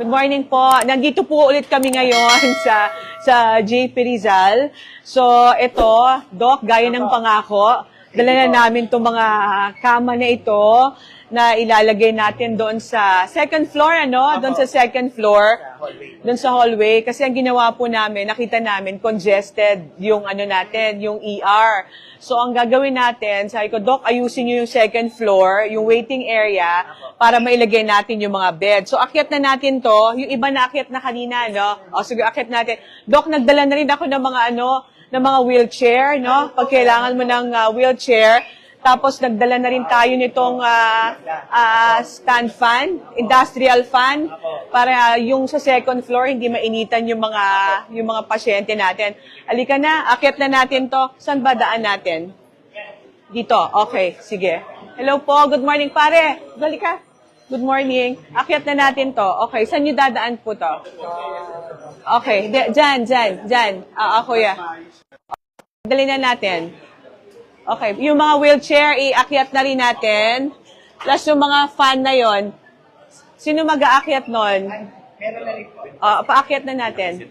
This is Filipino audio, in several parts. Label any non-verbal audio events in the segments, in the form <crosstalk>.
Good morning po. Nandito po ulit kami ngayon <laughs> sa sa JP Rizal. So, ito, Doc, gaya ng pangako, dala na namin itong mga kama na ito na ilalagay natin doon sa second floor, ano? Doon sa second floor, doon sa hallway. Kasi ang ginawa po namin, nakita namin, congested yung ano natin, yung ER. So, ang gagawin natin, sabi ko, Doc, ayusin nyo yung second floor, yung waiting area, para mailagay natin yung mga bed. So, akyat na natin to. Yung iba na akyat na kanina, no? O, sige, akyat natin. Doc, nagdala na rin ako ng mga ano, ng mga wheelchair, no? Pag kailangan mo ng ah, wheelchair. Tapos, nagdala na rin tayo nitong ah, ah, stand fan, industrial fan, para yung sa second floor, hindi mainitan yung mga, yung mga pasyente natin. Halika na, akyat na natin to. Saan ba daan natin? Dito. Okay, sige. Hello po. Good morning, pare. Dali ka. Good morning. Akyat na natin to. Okay, saan nyo dadaan po to? Okay, di- dyan, dyan, dyan. Ah, ako ya. Dali na natin. Okay, yung mga wheelchair, iakyat na rin natin. Plus yung mga fan na yon. Sino mag-aakyat nun? Meron na rin po. Ah, paakyat na natin.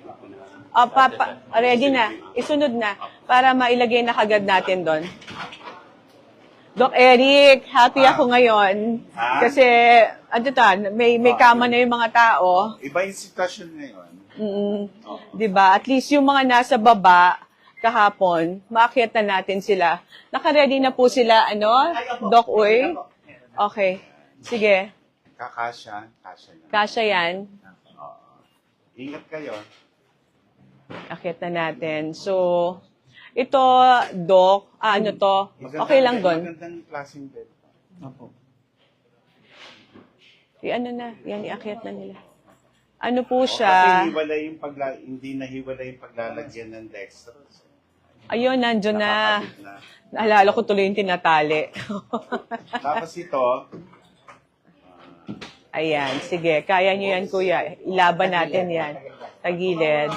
Ah, pa, pa- ready na. Isunod na para mailagay na kagad natin doon. Doc Eric, happy ako ngayon. Ah. Kasi, ano ta, may, may kama na yung mga tao. Iba yung sitwasyon ngayon. Mm, 'Di ba? At least yung mga nasa baba kahapon, maakyat na natin sila. Naka-ready na po sila, ano? Doc Uy? Okay. Sige. Kakasya, kasya na. Kasya yan. Ingat kayo. Akyat na natin. So, ito, Doc, ah, ano to? Okay lang doon. Magandang klaseng bed. Opo. I ano na, yan, iakyat na nila. Ano po Kasi siya? hiwalay yung pagla hindi na hiwalay yung paglalagyan ng dextrose. Ayun, nandiyan na. Nakakabit na. Naalala ko tuloy yung tinatali. <laughs> Tapos ito, Ayan, sige. Kaya nyo yan, kuya. Ilaban natin yan. Tagilid.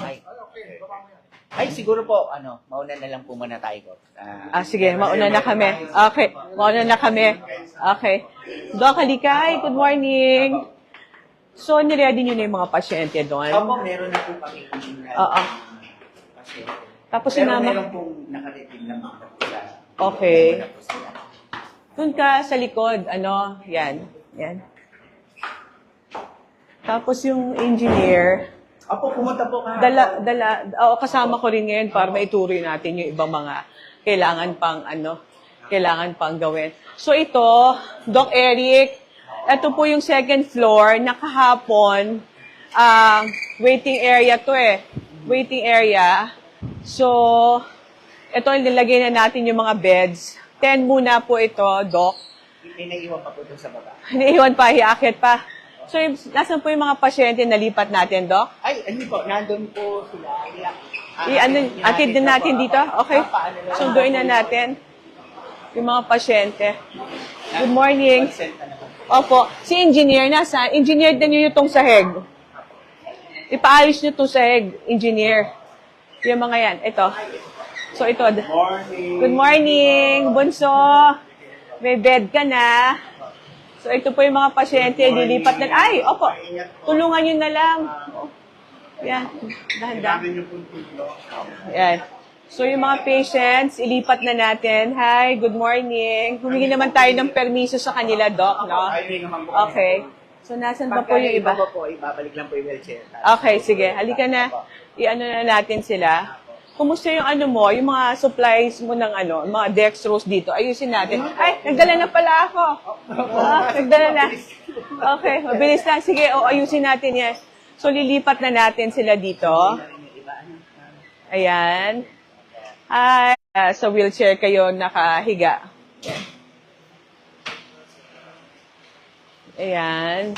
Ay, siguro po, ano, mauna na lang po muna tayo. Ah, Ah, sige. Mauna na kami. Okay. Mauna na kami. Okay. Doc Halikay, good morning. So, niready nyo na yung mga pasyente doon? Opo, meron na po kami Oo. Tapos Pero sinama. meron pong nakarating na mga sila. Okay. Meron na po sila. Doon ka sa likod. Ano? Yan. Yan. Tapos yung engineer, Opo, pumunta po ka. dala, dala, oo, kasama ko rin ngayon para maituloy natin yung ibang mga kailangan pang ano, kailangan pang gawin. So ito, Doc Eric, ito po yung second floor, nakahapon, ah, waiting area to eh. Waiting area. So, ito, nilagay na natin yung mga beds. 10 muna po ito, Doc. May naiwan pa po doon sa baba. Iniiwan pa, hiakit pa. So, yung, nasan po yung mga pasyente na lipat natin, Doc? Ay, hindi po, nandun po sila. Ah, I, ano, atid din natin dito? Okay. Sunduin na natin yung mga pasyente. Good morning. Opo. Si engineer, nasa? Engineer din nyo itong sahig. Ipaayos nyo itong sahig, engineer. Yung mga yan. Ito. So, ito. morning. Good morning, Bunso. May bed ka na. So, ito po yung mga pasyente. Dilipat na. Ay, opo. Tulungan nyo na lang. Yan. Dahan-dahan. Ayan. So, yung mga patients, ilipat na natin. Hi, good morning. Humingi naman tayo ng permiso sa kanila, Doc, no? Okay. So, nasan ba po Pagka yung iba? po po, ibabalik lang po yung wheelchair. Okay, sige. Halika na. I-ano na natin sila. Kumusta yung ano mo, yung mga supplies mo ng ano, mga dextrose dito? Ayusin natin. Ay, nagdala na pala ako. Ah, nagdala na. Okay, mabilis lang. Sige, o, ayusin natin yan. So, lilipat na natin sila dito. Ayan. Hi. Ah, sa wheelchair kayo nakahiga. Ayan.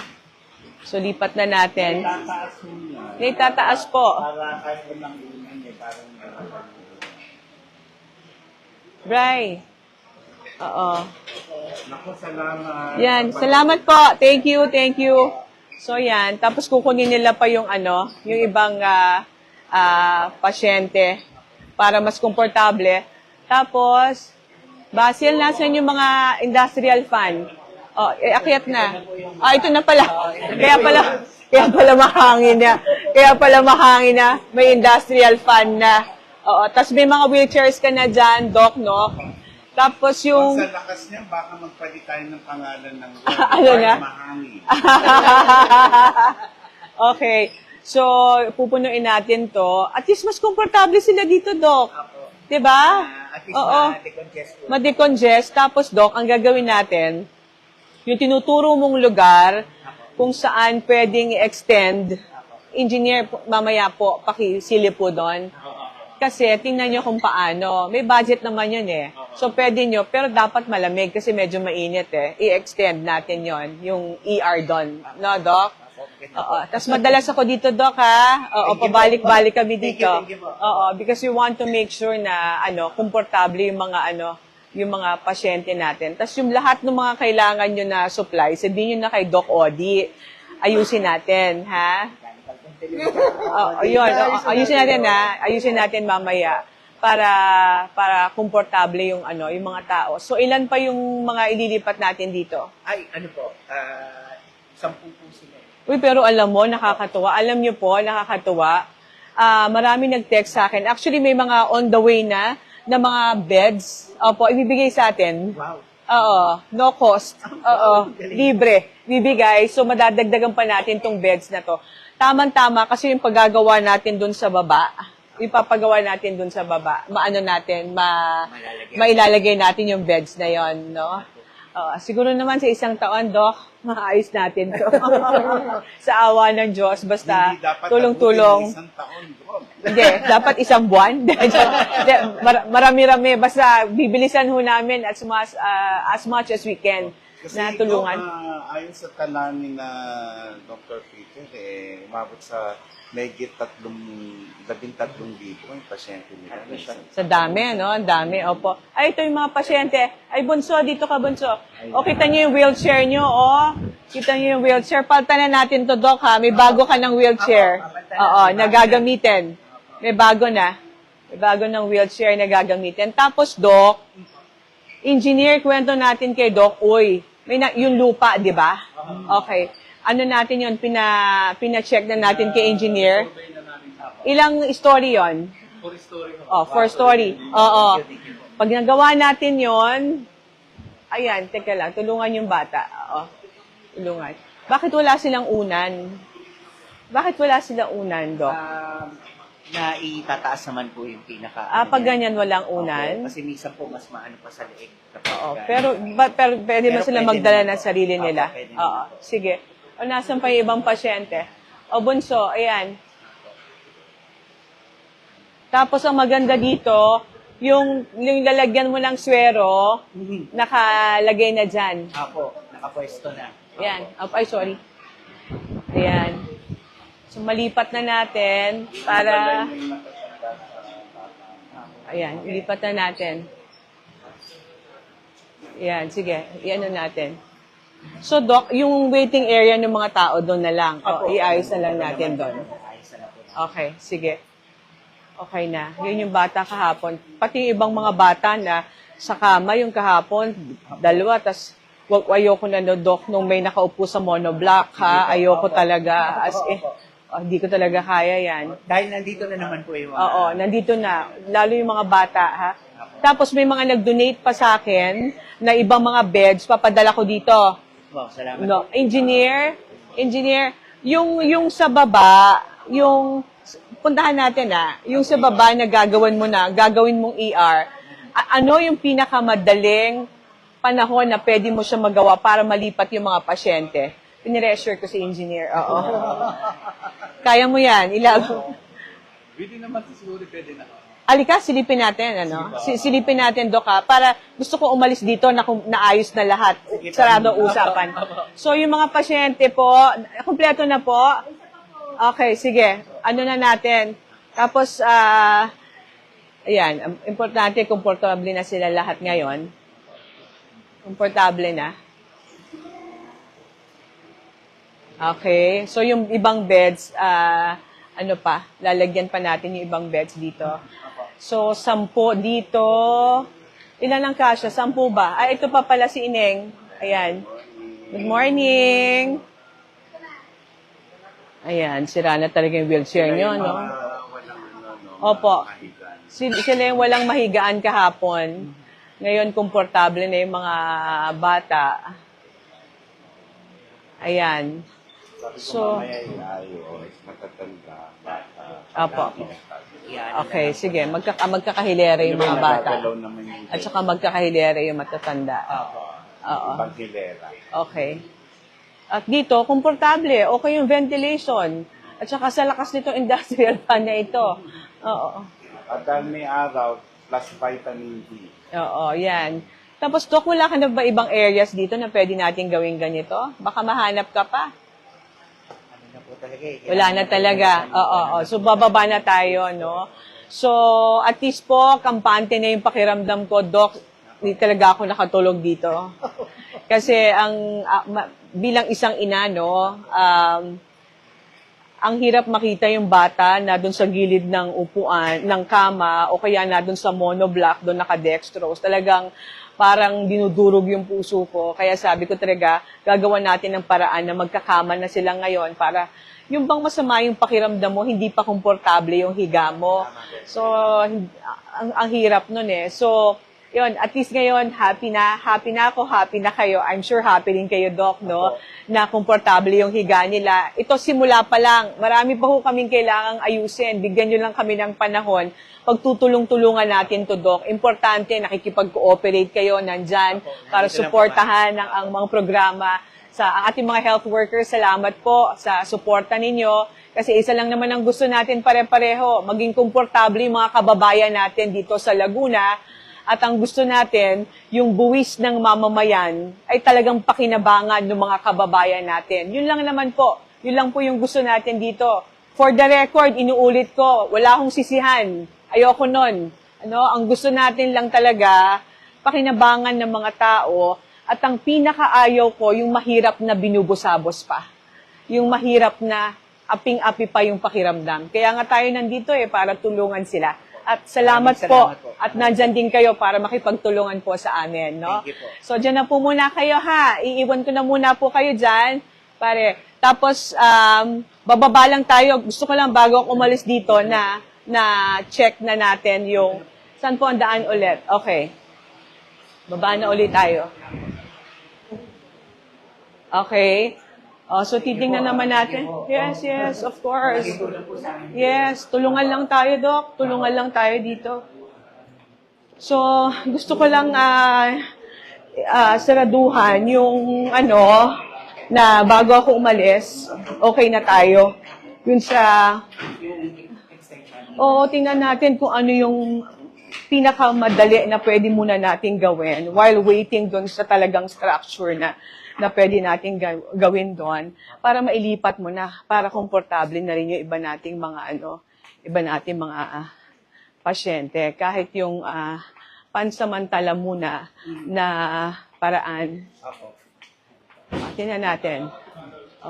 So, lipat na natin. Tataas mo yan. May tataas po. Para eh, parang Bray. Oo. Naku, salamat. Yan. Salamat po. Thank you, thank you. So, yan. Tapos kukunin nila pa yung ano, yung ibang ah, ah, pasyente para mas komportable. Tapos, Basil, nasan yung mga industrial fan? Oh, eh, akyat na. Ah, ito na pala. Kaya pala, kaya pala mahangin na. Kaya pala mahangin na. May industrial fan na. Oo, tapos may mga wheelchairs ka na dyan, Doc, no? Tapos Kung yung... sa lakas niya, baka magpalit tayo ng pangalan ng <laughs> Ano na? Mahangin. <laughs> okay. So, pupunuin natin to. At least mas komportable sila dito, Doc. Apo. 'Di ba? Ah, at least Oo. ma-decongest. Ma-decongest. Tapos, Doc, ang gagawin natin, yung tinuturo mong lugar kung saan pwedeng i-extend, engineer, mamaya po, pakisili po doon. Kasi tingnan nyo kung paano. May budget naman yun eh. So pwede nyo, pero dapat malamig kasi medyo mainit eh. I-extend natin yon yung ER doon. No, Doc? Oo. Tapos madalas ako dito, Doc, ha? Oo, pabalik-balik kami dito. Oo, because we want to make sure na, ano, komportable yung mga, ano, yung mga pasyente natin. Tapos yung lahat ng mga kailangan nyo na supplies, sabihin nyo na kay Doc Odi. Ayusin natin, ha? Oh, <laughs> yun. Oh, ayusin natin na. Ayusin natin mamaya para para komportable yung ano, yung mga tao. So ilan pa yung mga ililipat natin dito? Ay, ano po, ah, sampu po sila. Uy, pero alam mo, nakakatuwa. Alam niyo po, nakakatuwa. Ah, marami nag-text sa akin. Actually, may mga on the way na na mga beds. Opo, ibibigay sa atin. Wow. Oo, no cost. Oo, libre. Bibigay. So, madadagdagan pa natin tong beds na to. Tama-tama kasi yung paggagawa natin dun sa baba, ipapagawa natin dun sa baba, maano natin, ma, Malalagay. mailalagay natin yung beds na yon, no? Oo, siguro naman sa isang taon, Doc, <laughs> maayos natin to. <laughs> sa awa ng Diyos, basta Hindi dapat tulong-tulong. Hindi, dapat isang buwan. <laughs> Mar- marami-rami. Basta bibilisan ho namin as much, ah, as much as we can Kasi na tulungan. ah, ayon sa tanamin na Dr. Peter, eh, umabot sa megit tatlong, labing tatlong libo ang pasyente nila. Sa dami, no? Ang dami, opo. Ay, ito yung mga pasyente. Ay, bunso, dito ka, bunso. O, kita niyo yung wheelchair niyo, o. Kita niyo yung wheelchair. Paltan na natin to, Doc, ha? May bago ka ng wheelchair. Oo, na gagamitin. May bago na. May bago ng wheelchair na gagamitin. Tapos, Doc, engineer, kwento natin kay Doc, uy, may na, yung lupa, di ba? Okay. Ano natin yon pina, pina-check na natin kay engineer. Ilang story yon? Four story. Oh, four story. Oo. Pag nagawa natin yon, ayan, teka lang, tulungan yung bata. Oo. Tulungan. Bakit wala silang unan? Bakit wala silang unan, Doc? Um, na itataas naman po yung pinaka. Ah, pag ganyan walang Opo, unan? kasi minsan po mas maano pa sa leeg. Oo, pero, ba, pero pwede Pero sila pwede magdala ng sarili Opo, nila. pwede Oo, naman po. sige. O, nasan pa yung ibang pasyente? O, bunso, ayan. Tapos, ang maganda dito, yung, yung lalagyan mo ng swero, Mhm. nakalagay na dyan. Apo, nakapwesto na. Ayan. Oh, ay, sorry. Ayan. So, malipat na natin para... Ayan, ilipat na natin. Ayan, sige. Iano natin. So, Doc, yung waiting area ng mga tao doon na lang. O, iayos na lang natin doon. Okay, sige. Okay na. Yun yung bata kahapon. Pati yung ibang mga bata na sa kama yung kahapon, dalawa, tas wag ayoko na no, doc nung may nakaupo sa monoblock ha. Ayoko talaga. As eh, oh, hindi ko talaga kaya yan. Dahil nandito na naman po yung mga... Oo, nandito na. Lalo yung mga bata, ha? Tapos may mga nag-donate pa sa akin na ibang mga beds, papadala ko dito. Wow, salamat. No, engineer, engineer, yung yung sa baba, yung puntahan natin ah, yung sa baba na gagawin mo na, gagawin mong ER. a- ano yung pinakamadaling panahon na pwede mo siya magawa para malipat yung mga pasyente? Piniressure ko si engineer. Oo. Kaya mo yan. Ilag. Pwede naman siguro pwede na. Alika, silipin natin, ano? Si- Silipin natin, Dok, ha? Para gusto ko umalis dito na naayos na lahat. Sarado usapan. So, yung mga pasyente po, kompleto na po. Okay, sige. Ano na natin? Tapos, ah, ayan, ang importante, komportable na sila lahat ngayon. Komportable na. Okay. So, yung ibang beds, ah, ano pa, lalagyan pa natin yung ibang beds dito. So, sampo dito. Ilan ang kasya? Sampu ba? Ay, ito pa pala si Ineng. Ayan. Good morning. Ayan, sira na talaga yung wheelchair nyo, no? Ano, no, Opo. Sila yung walang mahigaan kahapon. Ngayon, komportable na yung mga bata. Ayan. So- mamaya iayos, matatanda, bata. Opo. Yan. Okay, sige. Magkaka magkakahilera yung mga bata. At saka magkakahilera yung matatanda. Opo. Oo. ibang hilera. Okay. At dito, komportable. Okay yung ventilation. At saka sa lakas nito <laughs> industrial fan na ito. Oo. At dahil may araw, plus vitamin D. Oo, yan. Tapos, Dok, wala ka na ba ibang areas dito na pwede natin gawin ganito? Baka mahanap ka pa. Talaga eh. Wala na talaga. Oo, oo. So, bababa na tayo, no? So, at least po, kampante na yung pakiramdam ko, Doc, hindi talaga ako nakatulog dito. <laughs> Kasi ang ah, ma- bilang isang ina, no, um, ang hirap makita yung bata na doon sa gilid ng upuan, ng kama, o kaya na doon sa monoblock, doon nakadextrose. Talagang parang dinudurog yung puso ko. Kaya sabi ko talaga, gagawa natin ng paraan na magkakama na sila ngayon para yung bang masama yung pakiramdam mo, hindi pa komportable yung higa mo. So, ang, ang hirap nun eh. So, yun, at least ngayon, happy na, happy na ako, happy na kayo. I'm sure happy din kayo, Doc, no? Na komportable yung higa nila. Ito, simula pa lang. Marami pa ho kaming kailangang ayusin. Bigyan nyo lang kami ng panahon. Pagtutulong-tulungan natin to, Doc. Importante, nakikipag-cooperate kayo nandyan para suportahan ang, ang mga programa sa ating mga health workers. Salamat po sa suporta ninyo. Kasi isa lang naman ang gusto natin pare-pareho, maging komportable mga kababayan natin dito sa Laguna. At ang gusto natin, yung buwis ng mamamayan ay talagang pakinabangan ng mga kababayan natin. Yun lang naman po. Yun lang po yung gusto natin dito. For the record, inuulit ko, wala akong sisihan. Ayoko nun. Ano, ang gusto natin lang talaga, pakinabangan ng mga tao. At ang pinakaayaw ko, yung mahirap na binubusabos pa. Yung mahirap na aping-api pa yung pakiramdam. Kaya nga tayo nandito eh, para tulungan sila. At salamat, Maraming po. salamat po. At nandyan din kayo para makipagtulungan po sa amin, no? Thank you po. So, dyan na po muna kayo, ha? Iiwan ko na muna po kayo dyan. Pare. Tapos, um, bababa lang tayo. Gusto ko lang bago ako umalis dito na na check na natin yung saan po ang daan ulit. Okay. Baba na ulit tayo. Okay. Oh, so titingnan naman natin. Yes, yes, of course. Yes, tulungan lang tayo, Doc. Tulungan lang tayo dito. So, gusto ko lang ah ah, saraduhan yung ano, na bago ako umalis, okay na tayo. Yun sa... Oo, tingnan natin kung ano yung pinakamadali na pwede muna natin gawin while waiting doon sa talagang structure na na pwede natin ga- gawin doon para mailipat mo na, para komportable na rin yung iba nating mga ano, iba nating mga ah, pasyente. Kahit yung ah, pansamantala muna na paraan. Tingnan natin.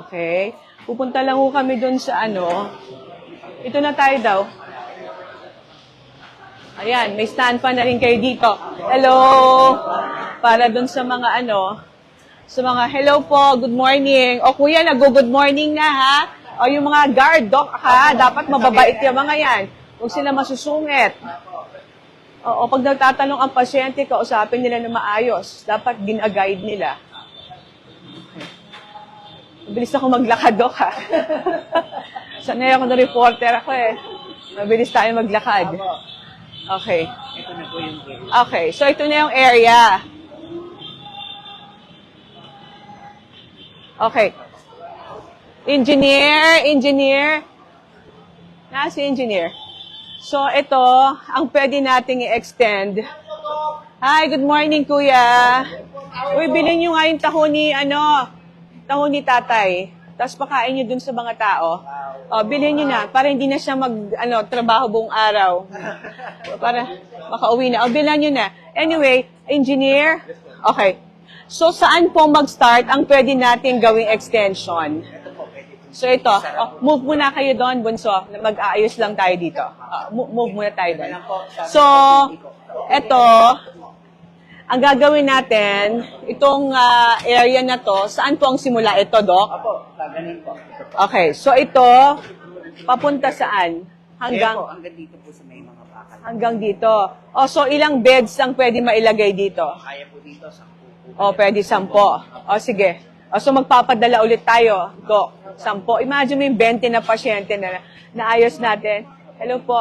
Okay? Pupunta lang ho kami doon sa ano. Ito na tayo daw. Ayan, may stand pa na rin kayo dito. Hello! Para doon sa mga ano, sa mga hello po, good morning. O kuya, nag-good morning na ha. O yung mga guard, doc ha, dapat mababait yung mga yan. Huwag sila masusungit. Oo, pag nagtatanong ang pasyente, kausapin nila na maayos. Dapat gina-guide nila. Mabilis ako maglakad, Dok, ha? <laughs> Sanay ako na reporter ako, eh. Mabilis tayo maglakad. Okay. Ito na po yung area. Okay, so ito na yung area. Okay. Engineer, engineer. Na engineer. So ito, ang pwede nating i-extend. Hi, good morning kuya. Uy, bilhin nyo nga yung tahon ni, ano, tahon ni tatay. Tapos pakain nyo dun sa mga tao. O, bilhin nyo na, para hindi na siya mag, ano, trabaho buong araw. Para makauwi na. O, bilhan nyo na. Anyway, engineer. Okay. So, saan po mag-start ang pwede nating gawing extension? So, ito. Oh, move muna kayo doon, Bunso. Mag-aayos lang tayo dito. Mo- move muna tayo doon. So, ito. ang gagawin natin, itong ah, area na to, saan po ang simula ito, Doc? Opo, gaganin po. Okay, so ito, papunta saan? Hanggang, po, Hanggang, dito po sa may mga bakal. hanggang dito. O, so ilang beds ang pwede mailagay dito? Kaya po dito, sa. O, pwede sampo. O, sige. O, so magpapadala ulit tayo. Go. Sampo. Imagine mo yung 20 na pasyente na naayos natin. Hello po.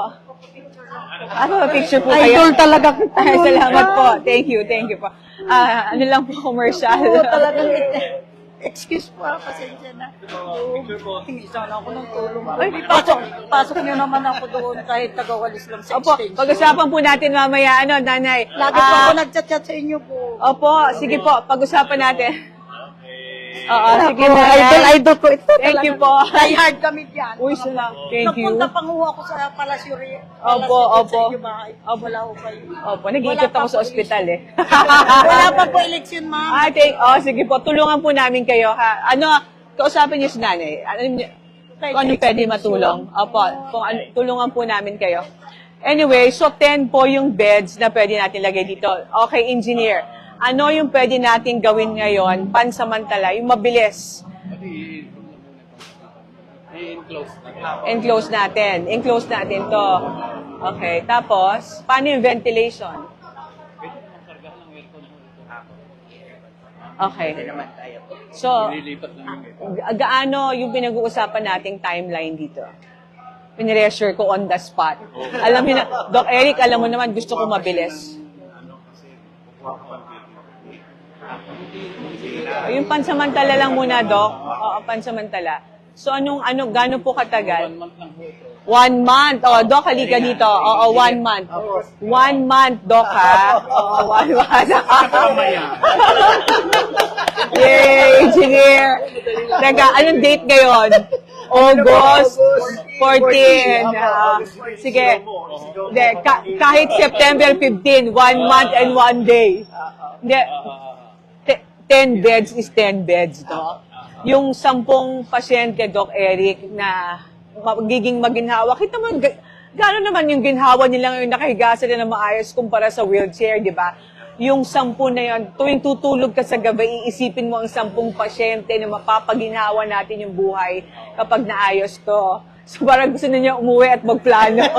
Ano, picture po kayo? Idol talaga kita. <laughs> Ay, salamat po. Thank you, thank you po. Ah, ano lang po, commercial. Oo, talagang excuse po, ah, pasensya na. Hingi sana ako ng tulong. Ay, pasok, pasok niyo naman ako doon kahit tagawalis lang sa Opo, extension. pag-usapan po natin mamaya, ano, nanay. Lagi po Ah, ako nagchat-chat sa inyo po. Opo, sige po, pag-usapan natin. Oo, sige po. idol, idol ko ito. Thank you po. Die hard kami dyan. Uy, salamat. Thank you. Napunta pang ako sa Palasyo Ri- Opo, opo. inyo bahay. Wala ho kayo. Opo, nag-iikot ako sa ospital eh. <laughs> Wala pa po election, ma'am. Ah, take, oh, sige po, tulungan po namin kayo ha. Ano, kausapin niyo si nanay. Ano, niyo- kung ano pwede matulong. Opo, kung ano, tulungan po namin kayo. Anyway, so 10 po yung beds na pwede natin lagay dito. Okay, engineer. Ano yung pwede natin gawin ngayon, pansamantala, yung mabilis? Enclose natin. Enclose natin to. Okay, tapos, paano yung ventilation? Okay. So, ga- gaano yung pinag-uusapan nating timeline dito? Piniressure ko on the spot. Alam niyo na, Doc Eric, alam mo naman, gusto ko mabilis. Yung pansamantala lang muna, Doc. Oo, pansamantala. So, anong, ano, gaano po katagal? One month. Oh, Doc, halika dito. Oo, one month. One month, Doc, ha? <laughs> Oo, one month. <laughs> Yay, engineer. Teka, anong date ngayon? August 14. Ah, sige. Hindi, ka- kahit September 15, one month and one day. Hindi, te- 10 beds is 10 beds, no? Yung sampung pasyente, Doc Eric, na magiging maginhawa, kita mo, ga- gano'n naman yung ginhawa nila ngayon nakahiga sila na maayos kumpara sa wheelchair, di ba? Yung sampu na yon, tuwing tutulog ka sa gabi, iisipin mo ang sampung pasyente na mapapaginhawa natin yung buhay kapag naayos to. So parang gusto na niya umuwi at magplano. <laughs>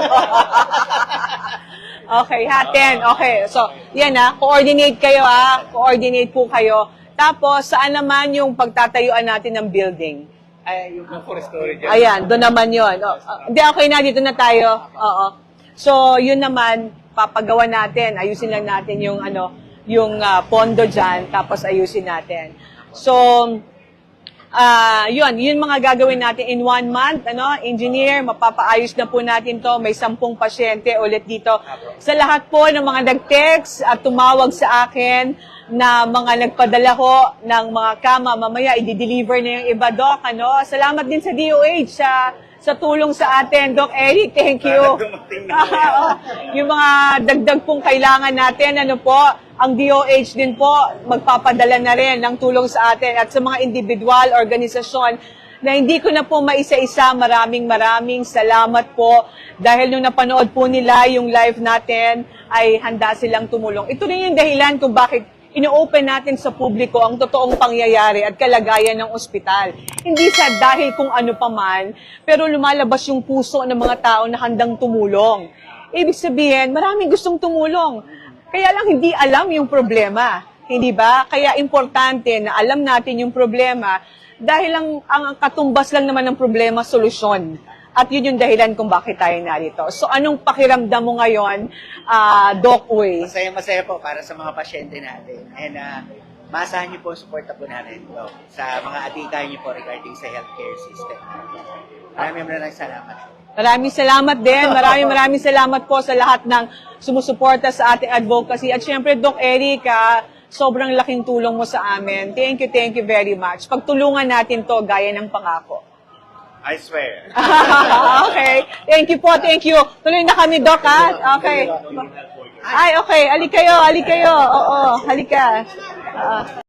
Okay, ha, 10. Okay, so, yan ha, coordinate kayo ha, coordinate po kayo. Tapos, saan naman yung pagtatayuan natin ng building? Ay, yung forest storage. Ayan, doon naman yun. O, ah, Hindi, okay na, dito na tayo. Oo. So, yun naman, papagawa natin, ayusin lang natin yung, ano, yung ah, pondo dyan, tapos ayusin natin. So, Ah, yun, yun mga gagawin natin in one month, ano, engineer, mapapaayos na po natin to, may sampung pasyente ulit dito. Sa lahat po ng mga nag-text at tumawag sa akin na mga nagpadala ko ng mga kama, mamaya i-deliver na yung iba, Doc, ano. Salamat din sa DOH sa sa tulong sa atin, Doc Eric, thank you. <laughs> Yung mga dagdag pong kailangan natin, ano po, ang DOH din po, magpapadala na rin ng tulong sa atin at sa mga individual, organisasyon, na hindi ko na po maisa-isa, maraming maraming salamat po. Dahil nung napanood po nila yung live natin ay handa silang tumulong. Ito rin yung dahilan kung bakit ino-open natin sa publiko ang totoong pangyayari at kalagayan ng ospital. Hindi sa dahil kung ano pa man, pero lumalabas yung puso ng mga tao na handang tumulong. Ibig sabihin, maraming gustong tumulong. Kaya lang hindi alam yung problema. Hindi ba? Kaya importante na alam natin yung problema dahil ang, ang katumbas lang naman ng problema, solusyon. At yun yung dahilan kung bakit tayo narito. So anong pakiramdam mo ngayon, ah Doc Uy? Masaya-masaya po para sa mga pasyente natin. And uh, maasahan niyo po ang suporta po natin no, sa mga atikay niyo po regarding sa healthcare system. Maraming maraming salamat. Maraming salamat din. Maraming maraming salamat po sa lahat ng sumusuporta sa ating advocacy. At syempre, Doc Eric, ah, sobrang laking tulong mo sa amin. Thank you, thank you very much. Pagtulungan natin to gaya ng pangako. I swear. <laughs> okay. Thank you po, thank you. Tuloy na kami, Doc, ha? Okay. Ay, okay. Ali kayo, ali kayo. Oo, halika. Ah.